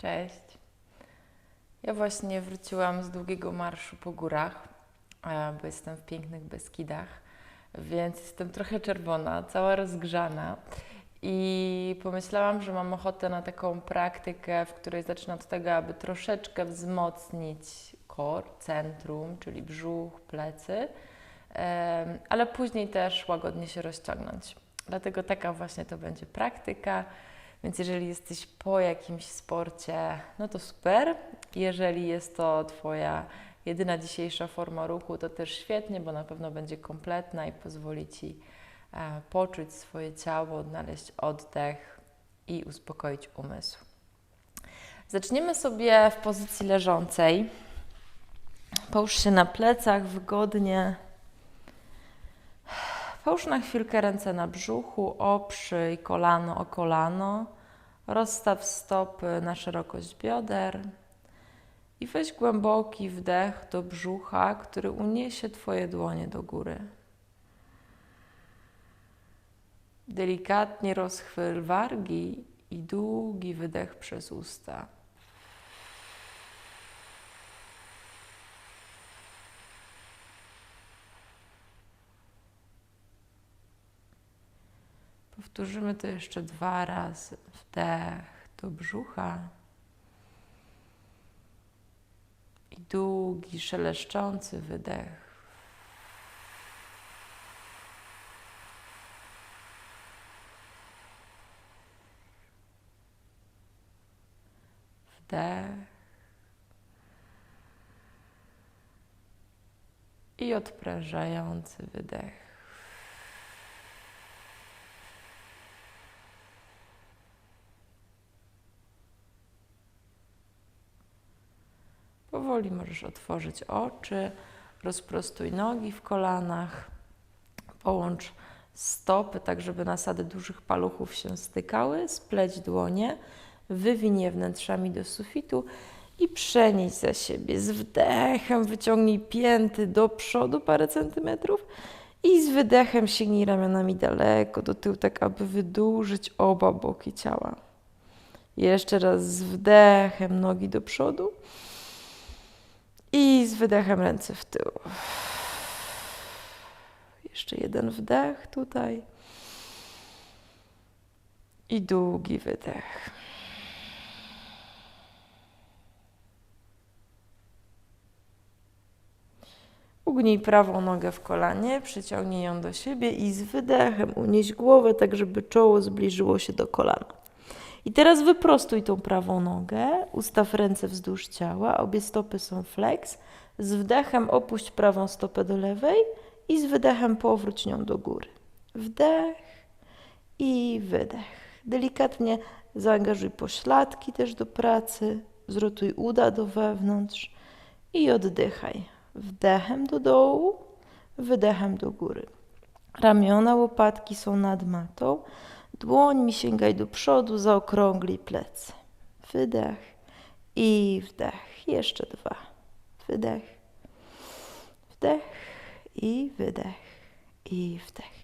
Cześć. Ja właśnie wróciłam z długiego marszu po górach, e, bo jestem w pięknych Beskidach, więc jestem trochę czerwona, cała rozgrzana. I pomyślałam, że mam ochotę na taką praktykę, w której zacznę od tego, aby troszeczkę wzmocnić kor, centrum, czyli brzuch, plecy, ale później też łagodnie się rozciągnąć. Dlatego taka właśnie to będzie praktyka. Więc jeżeli jesteś po jakimś sporcie, no to super. Jeżeli jest to Twoja jedyna dzisiejsza forma ruchu, to też świetnie, bo na pewno będzie kompletna i pozwoli Ci e, poczuć swoje ciało, odnaleźć oddech i uspokoić umysł. Zaczniemy sobie w pozycji leżącej. Połóż się na plecach wygodnie. Połóż na chwilkę ręce na brzuchu, oprzyj kolano o kolano, rozstaw stopy na szerokość bioder i weź głęboki wdech do brzucha, który uniesie Twoje dłonie do góry. Delikatnie rozchwyl wargi i długi wydech przez usta. Powtórzymy to jeszcze dwa razy. Wdech do brzucha i długi, szeleszczący wydech. Wdech i odprężający wydech. Powoli możesz otworzyć oczy, rozprostuj nogi w kolanach, połącz stopy tak, żeby nasady dużych paluchów się stykały, spleć dłonie, wywiń je wnętrzami do sufitu i przenieś za siebie. Z wdechem wyciągnij pięty do przodu parę centymetrów i z wydechem sięgnij ramionami daleko do tyłu, tak aby wydłużyć oba boki ciała. Jeszcze raz z wdechem nogi do przodu. I z wydechem ręce w tył. Jeszcze jeden wdech tutaj. I długi wydech. Ugnij prawą nogę w kolanie, przyciągnij ją do siebie i z wydechem unieś głowę, tak żeby czoło zbliżyło się do kolana. I teraz wyprostuj tą prawą nogę, ustaw ręce wzdłuż ciała, obie stopy są flex. Z wdechem opuść prawą stopę do lewej i z wydechem powróć nią do góry. Wdech i wydech. Delikatnie zaangażuj pośladki też do pracy, zrotuj uda do wewnątrz i oddychaj. Wdechem do dołu, wydechem do góry. Ramiona, łopatki są nad matą. Dłońmi sięgaj do przodu, zaokrąglij plecy. Wydech i wdech. Jeszcze dwa. Wydech, wdech i wydech i wdech.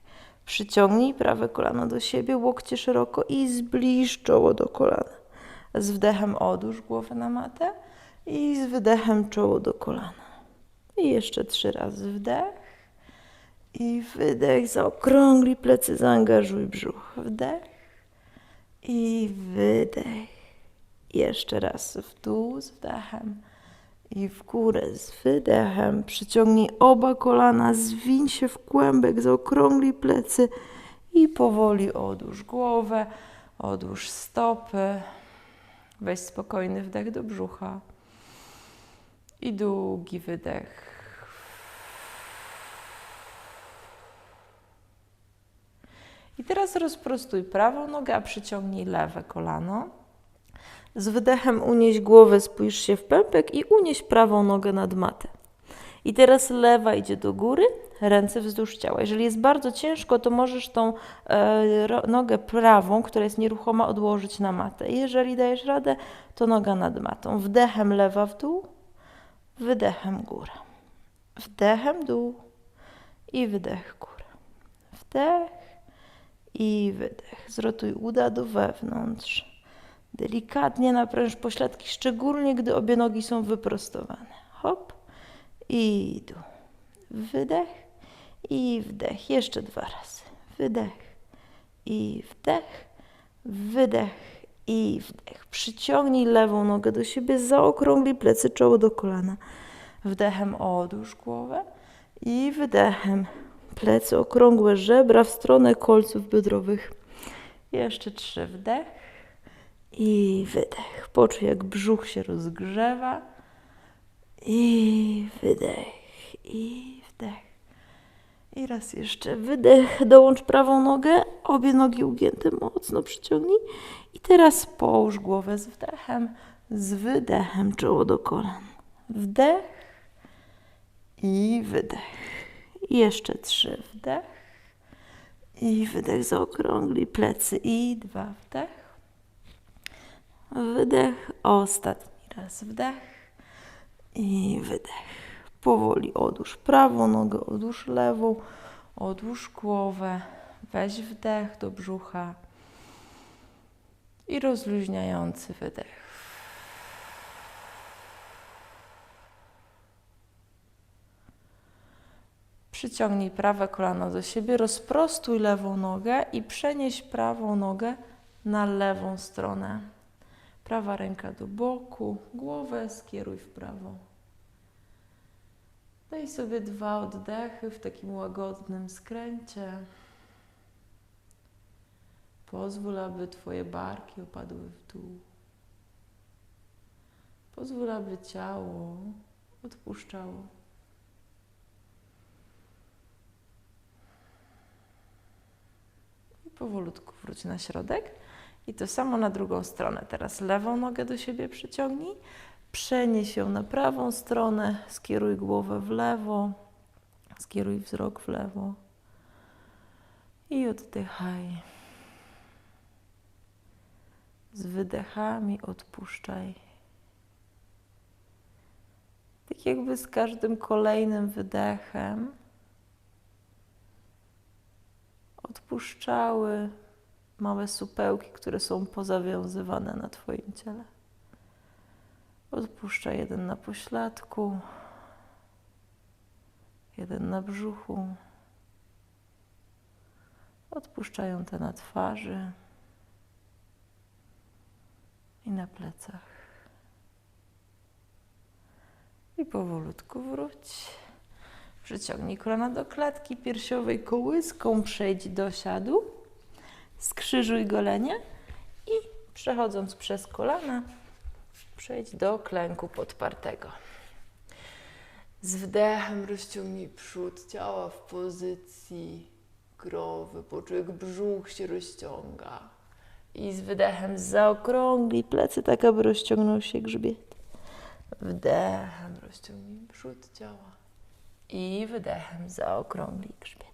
Przyciągnij prawe kolano do siebie, łokcie szeroko i zbliż czoło do kolana. Z wdechem odłóż głowę na matę i z wydechem czoło do kolana. I jeszcze trzy razy wdech. I wydech, zaokrąglij plecy, zaangażuj brzuch. Wdech i wydech. Jeszcze raz w dół z wdechem i w górę z wydechem. Przyciągnij oba kolana, zwiń się w kłębek, zaokrąglij plecy i powoli odłóż głowę, odłóż stopy. Weź spokojny wdech do brzucha i długi wydech. I teraz rozprostuj prawą nogę, a przyciągnij lewe kolano. Z wydechem unieś głowę, spójrz się w pępek i unieś prawą nogę nad matę. I teraz lewa idzie do góry, ręce wzdłuż ciała. Jeżeli jest bardzo ciężko, to możesz tą e, nogę prawą, która jest nieruchoma, odłożyć na matę. Jeżeli dajesz radę, to noga nad matą. Wdechem lewa w dół, wydechem góra. Wdechem dół i wydech góra. Wdech i wydech. Zrotuj uda do wewnątrz. Delikatnie napręż pośladki, szczególnie gdy obie nogi są wyprostowane. Hop i dół. Wydech i wdech. Jeszcze dwa razy. Wydech i wdech. Wydech i wdech. Przyciągnij lewą nogę do siebie, zaokrąglij plecy, czoło do kolana. Wdechem odłóż głowę i wydechem plecy okrągłe, żebra w stronę kolców biodrowych. Jeszcze trzy. Wdech i wydech. Poczuj, jak brzuch się rozgrzewa. I wydech, i wdech. I raz jeszcze wydech, dołącz prawą nogę, obie nogi ugięte mocno przyciągnij. I teraz połóż głowę z wdechem, z wydechem, czoło do kolan. Wdech i wydech. I jeszcze trzy, wdech i wydech, zaokrągli plecy i dwa, wdech. Wydech, ostatni raz, wdech i wydech. Powoli odłóż prawą nogę, odłóż lewą, odłóż głowę, weź wdech do brzucha i rozluźniający wydech. Przyciągnij prawe kolano do siebie, rozprostuj lewą nogę i przenieś prawą nogę na lewą stronę. Prawa ręka do boku, głowę skieruj w prawo. Daj sobie dwa oddechy w takim łagodnym skręcie. Pozwól, aby Twoje barki opadły w dół. Pozwól, aby ciało odpuszczało. Powolutku wróć na środek. I to samo na drugą stronę. Teraz lewą nogę do siebie przyciągnij. Przenieś ją na prawą stronę. Skieruj głowę w lewo. Skieruj wzrok w lewo. I oddychaj. Z wydechami odpuszczaj. Tak jakby z każdym kolejnym wydechem odpuszczały małe supełki, które są pozawiązywane na Twoim ciele. Odpuszczaj jeden na pośladku, jeden na brzuchu. Odpuszczają te na twarzy i na plecach. I powolutku wróć. Przyciągnij kolana do klatki piersiowej kołyską, przejdź do siadu. Skrzyżuj golenie i przechodząc przez kolana, przejdź do klęku podpartego. Z wdechem rozciągnij przód ciała w pozycji growy, poczuj jak brzuch się rozciąga. I z wydechem zaokrąglij plecy tak, aby rozciągnął się grzbiet. Wdechem rozciągnij przód ciała i wydechem zaokrąglij grzbiet.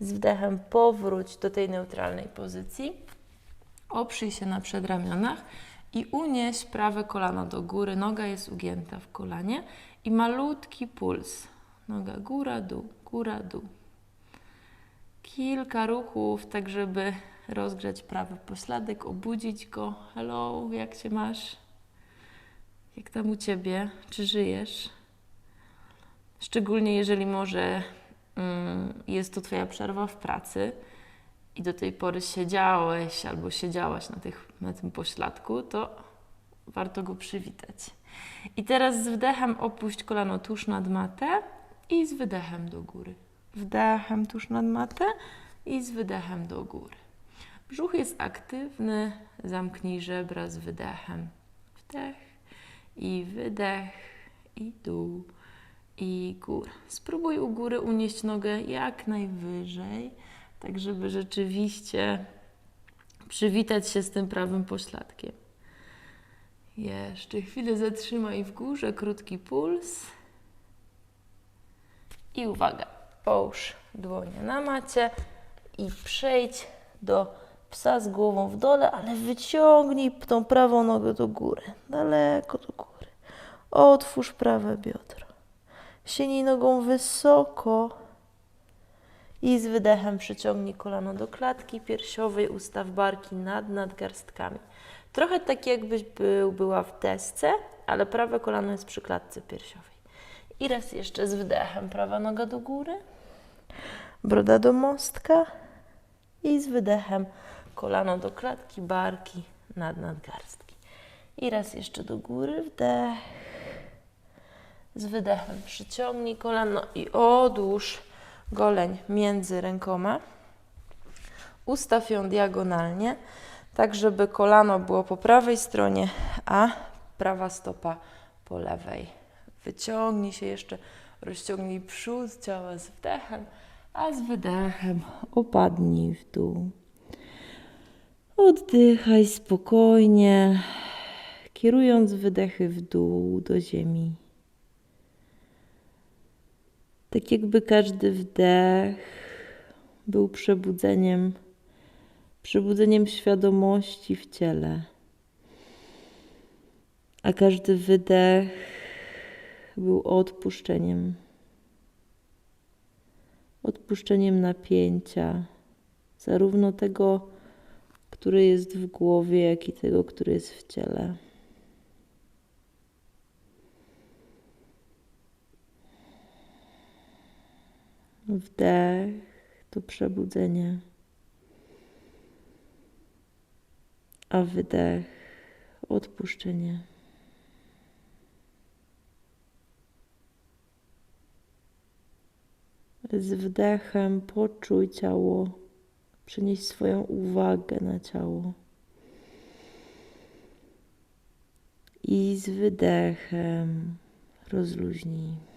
Z wdechem powróć do tej neutralnej pozycji. Oprzyj się na przedramionach i unieś prawe kolano do góry. Noga jest ugięta w kolanie i malutki puls. Noga góra, dół, góra, dół. Kilka ruchów, tak żeby rozgrzać prawy pośladek, obudzić go. Hello, jak się masz? Jak tam u ciebie? Czy żyjesz? Szczególnie jeżeli może mm, jest to Twoja przerwa w pracy i do tej pory siedziałeś albo siedziałaś na, tych, na tym pośladku, to warto go przywitać. I teraz z wdechem opuść kolano tuż nad matę i z wydechem do góry. Wdechem tuż nad matę i z wydechem do góry. Brzuch jest aktywny, zamknij żebra z wydechem. Wdech i wydech i dół i góra. Spróbuj u góry unieść nogę jak najwyżej, tak żeby rzeczywiście przywitać się z tym prawym pośladkiem. Jeszcze chwilę zatrzymaj w górze, krótki puls. I uwaga, połóż dłonie na macie i przejdź do psa z głową w dole, ale wyciągnij tą prawą nogę do góry, daleko do góry. Otwórz prawe biodro. Sięgnij nogą wysoko i z wydechem przyciągnij kolano do klatki piersiowej, ustaw barki nad nadgarstkami. Trochę tak jakbyś był, była w desce, ale prawe kolano jest przy klatce piersiowej. I raz jeszcze z wdechem, prawa noga do góry, broda do mostka i z wydechem kolano do klatki, barki, nad nadgarstki. I raz jeszcze do góry, wdech. Z wydechem przyciągnij kolano i odłóż goleń między rękoma. Ustaw ją diagonalnie, tak żeby kolano było po prawej stronie, a prawa stopa po lewej. Wyciągnij się jeszcze, rozciągnij przód ciała z wdechem, a z wydechem opadnij w dół. Oddychaj spokojnie, kierując wydechy w dół do ziemi. Tak jakby każdy wdech był przebudzeniem, przebudzeniem świadomości w ciele, a każdy wydech był odpuszczeniem, odpuszczeniem napięcia, zarówno tego, który jest w głowie, jak i tego, który jest w ciele. Wdech to przebudzenie, a wydech odpuszczenie. Z wdechem poczuj ciało, przenieś swoją uwagę na ciało. I z wydechem rozluźnij.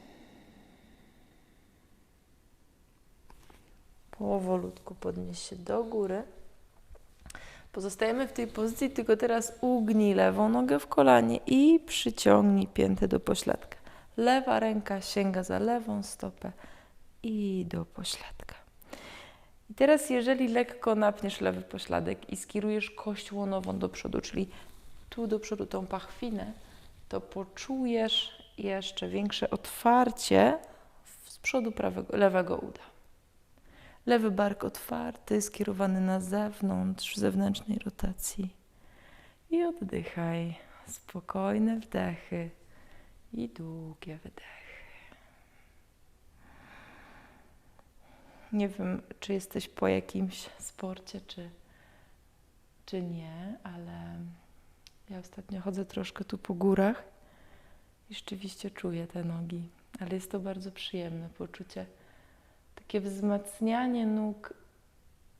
Powolutku podnieś się do góry. Pozostajemy w tej pozycji, tylko teraz ugnij lewą nogę w kolanie i przyciągnij piętę do pośladka. Lewa ręka sięga za lewą stopę i do pośladka. I teraz, jeżeli lekko napniesz lewy pośladek i skierujesz kość łonową do przodu, czyli tu do przodu tą pachwinę, to poczujesz jeszcze większe otwarcie z przodu prawego, lewego uda. Lewy bark otwarty, skierowany na zewnątrz, w zewnętrznej rotacji. I oddychaj. Spokojne wdechy i długie wydechy. Nie wiem, czy jesteś po jakimś sporcie, czy, czy nie, ale ja ostatnio chodzę troszkę tu po górach i rzeczywiście czuję te nogi, ale jest to bardzo przyjemne poczucie takie wzmacnianie nóg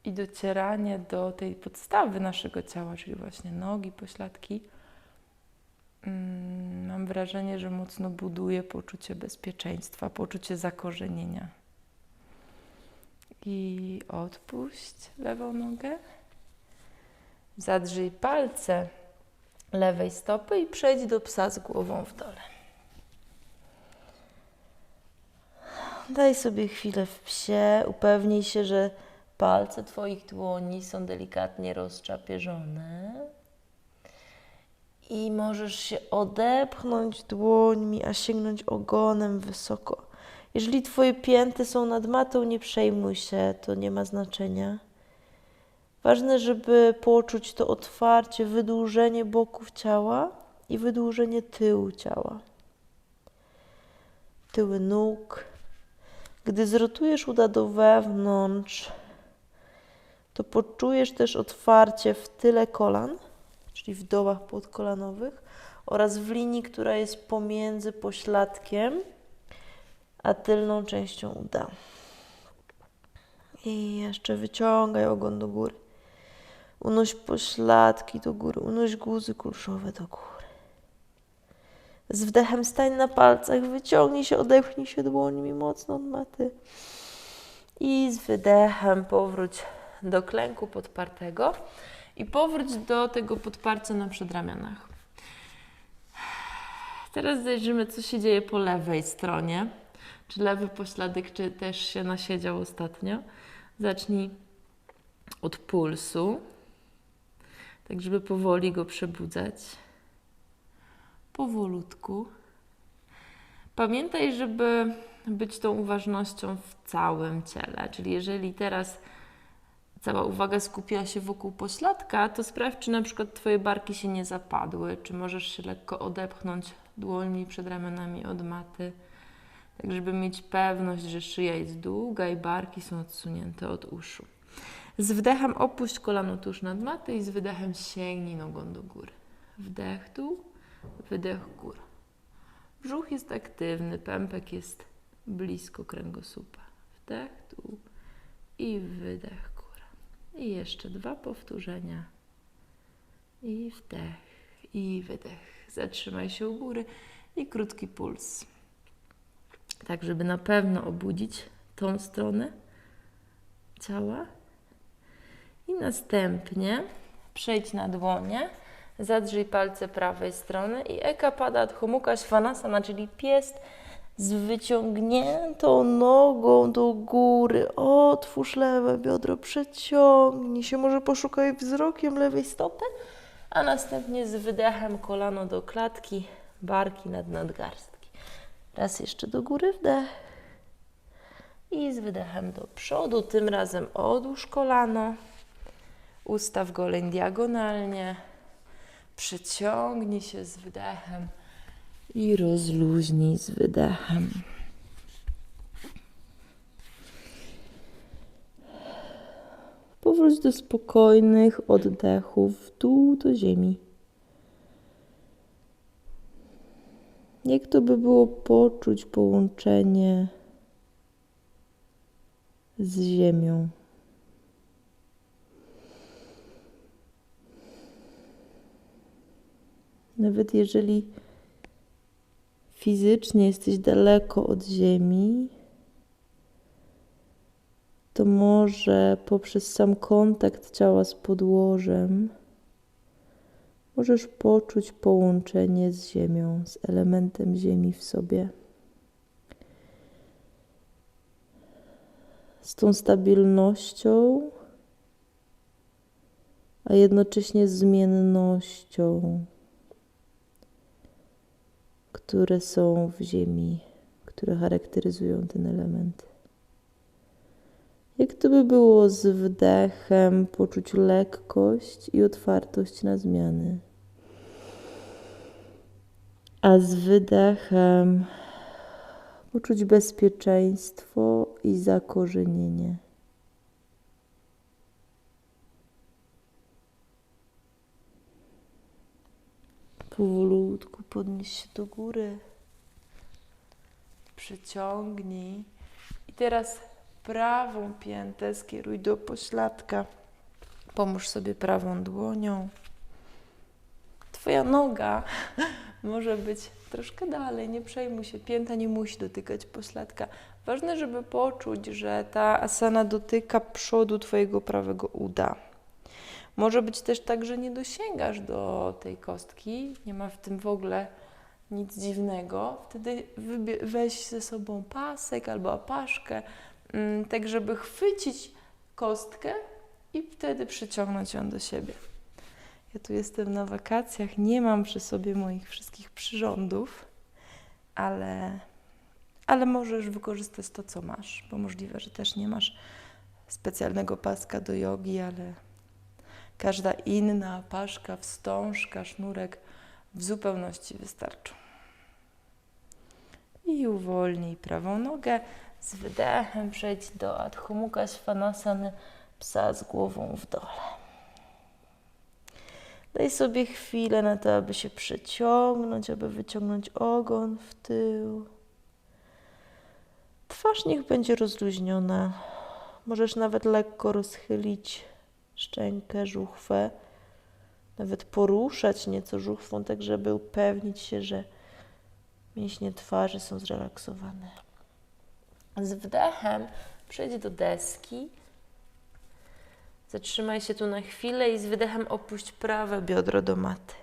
i docieranie do tej podstawy naszego ciała, czyli właśnie nogi, pośladki, mm, mam wrażenie, że mocno buduje poczucie bezpieczeństwa, poczucie zakorzenienia. I odpuść lewą nogę. Zadrzyj palce lewej stopy i przejdź do psa z głową w dole. Daj sobie chwilę w psie, upewnij się, że palce Twoich dłoni są delikatnie rozczapierzone. I możesz się odepchnąć dłońmi, a sięgnąć ogonem wysoko. Jeżeli Twoje pięty są nad matą, nie przejmuj się, to nie ma znaczenia. Ważne, żeby poczuć to otwarcie, wydłużenie boków ciała i wydłużenie tyłu ciała. Tyły nóg, gdy zrotujesz uda do wewnątrz, to poczujesz też otwarcie w tyle kolan, czyli w dołach podkolanowych oraz w linii, która jest pomiędzy pośladkiem a tylną częścią uda. I jeszcze wyciągaj ogon do góry. Unoś pośladki do góry, unoś guzy kulszowe do góry. Z wdechem stań na palcach, wyciągnij się, odepchnij się dłońmi mocno od maty. I z wydechem powróć do klęku podpartego i powróć do tego podparcia na przedramionach. Teraz zajrzymy, co się dzieje po lewej stronie. Czy lewy pośladek, czy też się nasiedział ostatnio. Zacznij od pulsu, tak żeby powoli go przebudzać powolutku. Pamiętaj, żeby być tą uważnością w całym ciele. Czyli jeżeli teraz cała uwaga skupiła się wokół pośladka, to sprawdź, czy na przykład Twoje barki się nie zapadły, czy możesz się lekko odepchnąć dłońmi przed ramionami od maty, tak żeby mieć pewność, że szyja jest długa i barki są odsunięte od uszu. Z wdechem opuść kolano tuż nad matę i z wydechem sięgnij nogą do góry. Wdech tu, wydech góra. Brzuch jest aktywny, pępek jest blisko kręgosłupa. Wdech tu i wydech góra. I jeszcze dwa powtórzenia. I wdech, i wydech. Zatrzymaj się u góry i krótki puls. Tak, żeby na pewno obudzić tą stronę ciała. I następnie przejdź na dłonie, zadrzyj palce prawej strony i Eka pada Adho Mukha Svanasana, czyli pies z wyciągniętą nogą do góry. Otwórz lewe biodro, przeciągnij się, może poszukaj wzrokiem lewej stopy, a następnie z wydechem kolano do klatki, barki nad nadgarstki. Raz jeszcze do góry wdech i z wydechem do przodu, tym razem odłóż kolano. Ustaw goleń diagonalnie. Przyciągnij się z wydechem i rozluźnij z wydechem. Powróć do spokojnych oddechów w dół do ziemi. Jak to by było poczuć połączenie z ziemią? Nawet jeżeli fizycznie jesteś daleko od Ziemi, to może poprzez sam kontakt ciała z podłożem możesz poczuć połączenie z Ziemią, z elementem Ziemi w sobie. Z tą stabilnością, a jednocześnie zmiennością które są w ziemi, które charakteryzują ten element. Jak to by było z wdechem poczuć lekkość i otwartość na zmiany, a z wydechem poczuć bezpieczeństwo i zakorzenienie. Powolutku podnieś się do góry. Przyciągnij. I teraz prawą piętę skieruj do pośladka. Pomóż sobie prawą dłonią. Twoja noga może być troszkę dalej, nie przejmuj się. Pięta nie musi dotykać pośladka. Ważne, żeby poczuć, że ta asana dotyka przodu Twojego prawego uda. Może być też tak, że nie dosięgasz do tej kostki, nie ma w tym w ogóle nic dziwnego. Wtedy weź ze sobą pasek albo apaszkę, mm, tak żeby chwycić kostkę i wtedy przyciągnąć ją do siebie. Ja tu jestem na wakacjach, nie mam przy sobie moich wszystkich przyrządów, ale, ale możesz wykorzystać to, co masz, bo możliwe, że też nie masz specjalnego paska do jogi, ale Każda inna paszka, wstążka, sznurek w zupełności wystarczą. I uwolnij prawą nogę. Z wydechem przejdź do Adho Mukha Svanasany, psa z głową w dole. Daj sobie chwilę na to, aby się przeciągnąć, aby wyciągnąć ogon w tył. Twarz niech będzie rozluźniona. Możesz nawet lekko rozchylić szczękę, żuchwę, nawet poruszać nieco żuchwą, tak żeby upewnić się, że mięśnie twarzy są zrelaksowane. Z wdechem przejdź do deski. Zatrzymaj się tu na chwilę i z wydechem opuść prawe biodro do maty.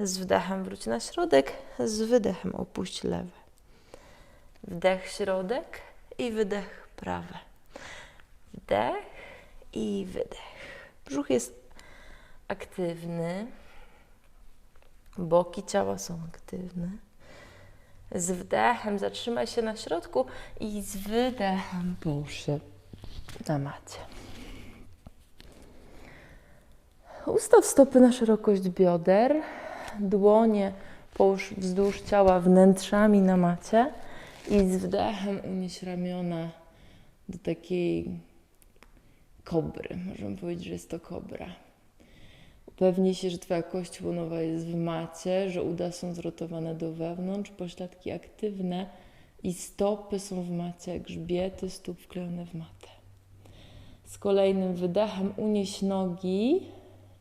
Z wdechem wróć na środek, z wydechem opuść lewe. Wdech środek i wydech prawe. Wdech i wydech. Brzuch jest aktywny, boki ciała są aktywne. Z wdechem zatrzymaj się na środku i z wydechem połóż się na macie. Ustaw stopy na szerokość bioder, dłonie połóż wzdłuż ciała wnętrzami na macie i z wdechem unieś ramiona do takiej kobry. Możemy powiedzieć, że jest to kobra. Upewnij się, że Twoja kość łonowa jest w macie, że uda są zrotowane do wewnątrz, pośladki aktywne i stopy są w macie, grzbiety stóp wklejone w matę. Z kolejnym wydechem unieś nogi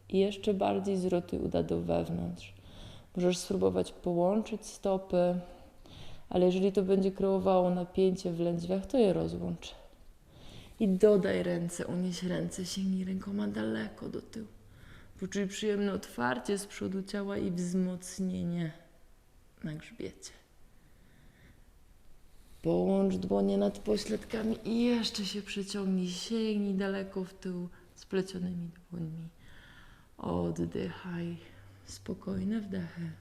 i jeszcze bardziej zrotuj uda do wewnątrz. Możesz spróbować połączyć stopy, ale jeżeli to będzie kreowało napięcie w lędźwiach, to je rozłącz. I dodaj ręce, unieś ręce, sięgnij rękoma daleko do tyłu. Poczuj przyjemne otwarcie z przodu ciała i wzmocnienie na grzbiecie. Połącz dłonie nad pośladkami i jeszcze się przyciągnij, sięgnij daleko w tył splecionymi dłońmi. Oddychaj. Spokojne wdechy.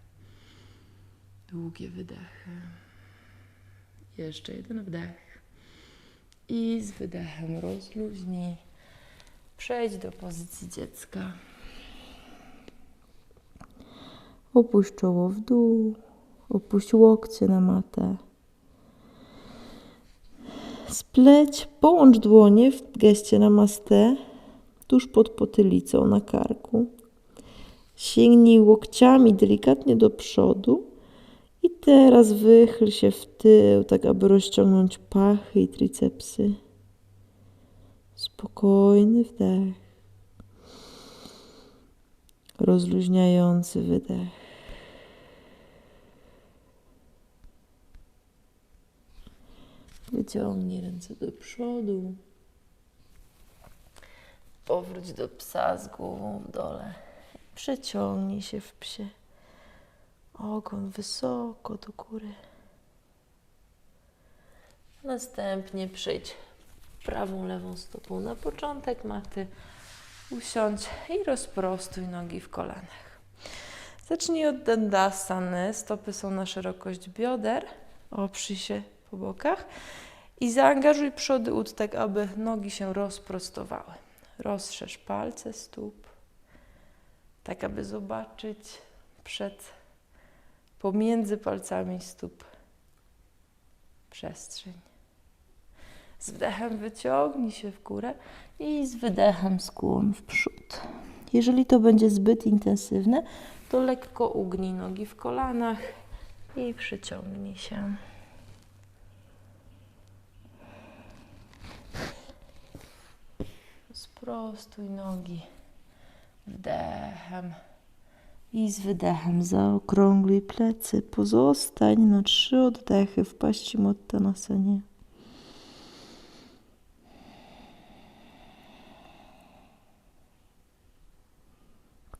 Długie wydechy. Jeszcze jeden wdech. I z wydechem rozluźnij. Przejdź do pozycji dziecka. Opuść czoło w dół. Opuść łokcie na matę. Spleć, połącz dłonie w geście namaste tuż pod potylicą na karku. Sięgnij łokciami delikatnie do przodu i teraz wychyl się w tył, tak aby rozciągnąć pachy i tricepsy. Spokojny wdech. Rozluźniający wydech. Wyciągnij ręce do przodu. Powróć do psa z głową w dole. Przeciągnij się w psie. Ogon wysoko do góry. Następnie przyjdź prawą, lewą stopą na początek maty. Usiądź i rozprostuj nogi w kolanach. Zacznij od dandasany. Stopy są na szerokość bioder. Oprzyj się po bokach i zaangażuj przody ud tak, aby nogi się rozprostowały. Rozszerz palce stóp, tak aby zobaczyć przed, pomiędzy palcami stóp przestrzeń. Z wdechem wyciągnij się w górę i z wydechem skłon w przód. Jeżeli to będzie zbyt intensywne, to lekko ugnij nogi w kolanach i przyciągnij się. Sprostuj nogi wdechem i z wydechem zaokrągluj plecy. Pozostań na trzy oddechy w paści Mottanasanie.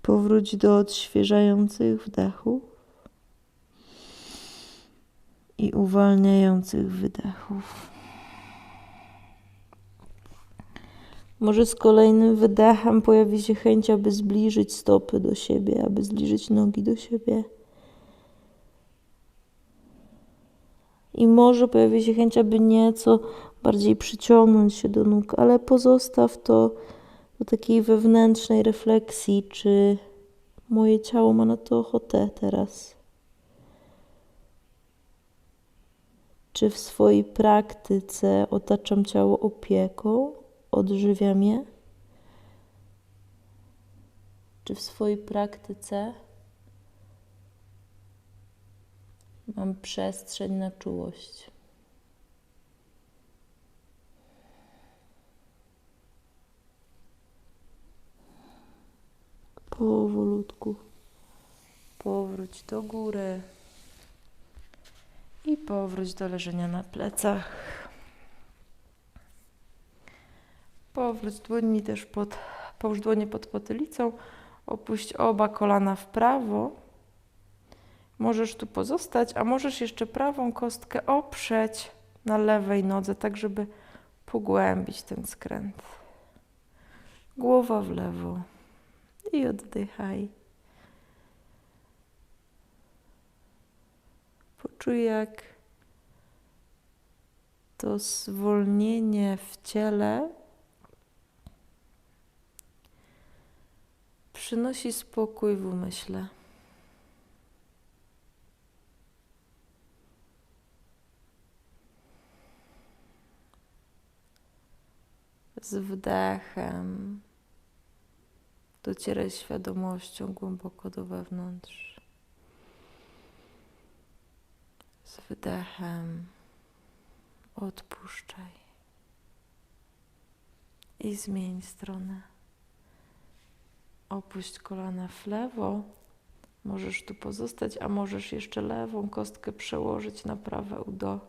Powróć do odświeżających wdechów i uwalniających wydechów. Może z kolejnym wydechem pojawi się chęć, aby zbliżyć stopy do siebie, aby zbliżyć nogi do siebie. I może pojawi się chęć, aby nieco bardziej przyciągnąć się do nóg, ale pozostaw to do takiej wewnętrznej refleksji, czy moje ciało ma na to ochotę teraz. Czy w swojej praktyce otaczam ciało opieką, odżywiam je? Czy w swojej praktyce mam przestrzeń na czułość? Powolutku powróć do góry i powróć do leżenia na plecach. Powróć dłońmi też pod, połóż dłonie pod potylicą, opuść oba kolana w prawo. Możesz tu pozostać, a możesz jeszcze prawą kostkę oprzeć na lewej nodze, tak żeby pogłębić ten skręt. Głowa w lewo i oddychaj. Poczuj, jak to zwolnienie w ciele przynosi spokój w umyśle. Z wdechem docieraj świadomością głęboko do wewnątrz. Z wydechem odpuszczaj i zmień stronę. Opuść kolana w lewo. Możesz tu pozostać, a możesz jeszcze lewą kostkę przełożyć na prawe udo.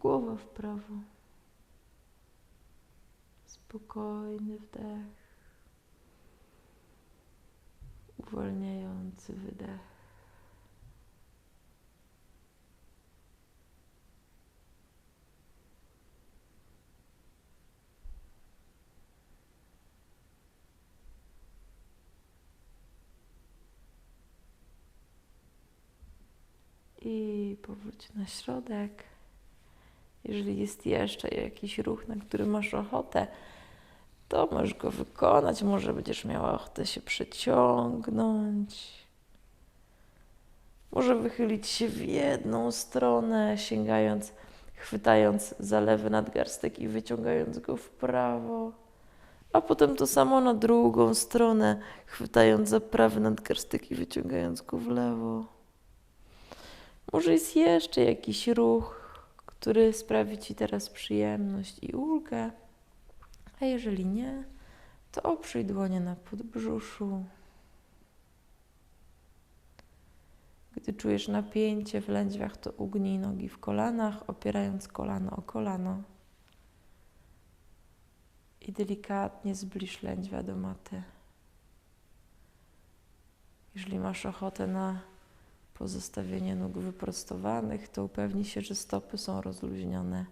Głowa w prawo. Spokojny wdech. Uwalniający wydech. I powróć na środek. Jeżeli jest jeszcze jakiś ruch, na który masz ochotę, to możesz go wykonać. Może będziesz miała ochotę się przeciągnąć. Może wychylić się w jedną stronę, sięgając, chwytając za lewy nadgarstek i wyciągając go w prawo. A potem to samo na drugą stronę, chwytając za prawy nadgarstek i wyciągając go w lewo. Może jest jeszcze jakiś ruch, który sprawi Ci teraz przyjemność i ulgę. A jeżeli nie, to oprzyj dłonie na podbrzuszu. Gdy czujesz napięcie w lędźwiach, to ugnij nogi w kolanach, opierając kolano o kolano. I delikatnie zbliż lędźwia do maty. Jeżeli masz ochotę na pozostawienie nóg wyprostowanych, to upewnij się, że stopy są rozluźnione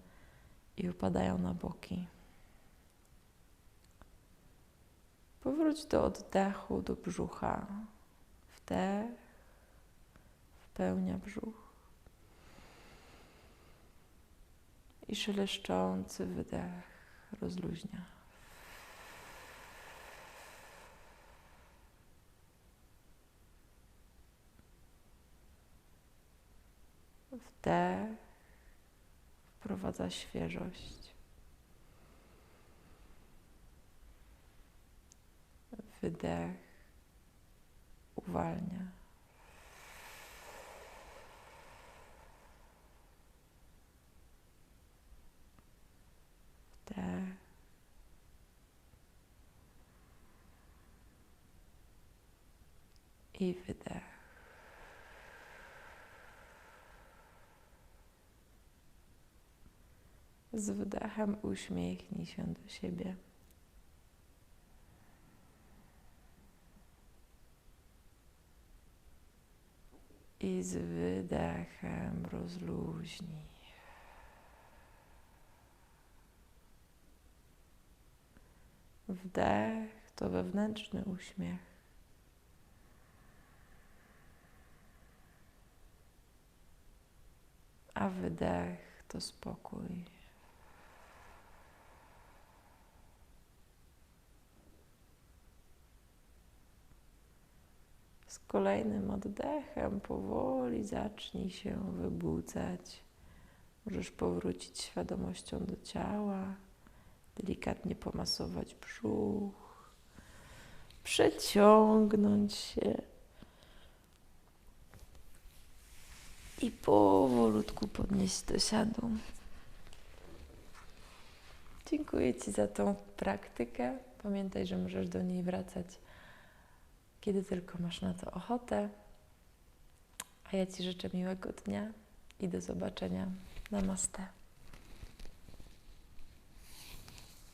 i upadają na boki. Powróć do oddechu, do brzucha. Wdech, wpełnia brzuch. I szeleszczący wydech rozluźnia. Wdech wprowadza świeżość. Wydech uwalnia. Wdech. I wydech. Z wdechem uśmiechnij się do siebie. I z wydechem rozluźnij. Wdech to wewnętrzny uśmiech. A wydech to spokój. Z kolejnym oddechem powoli zacznij się wybudzać. Możesz powrócić świadomością do ciała, delikatnie pomasować brzuch, przeciągnąć się i powolutku podnieść do siadu. Dziękuję Ci za tą praktykę. Pamiętaj, że możesz do niej wracać kiedy tylko masz na to ochotę. A ja Ci życzę miłego dnia i do zobaczenia. Namaste.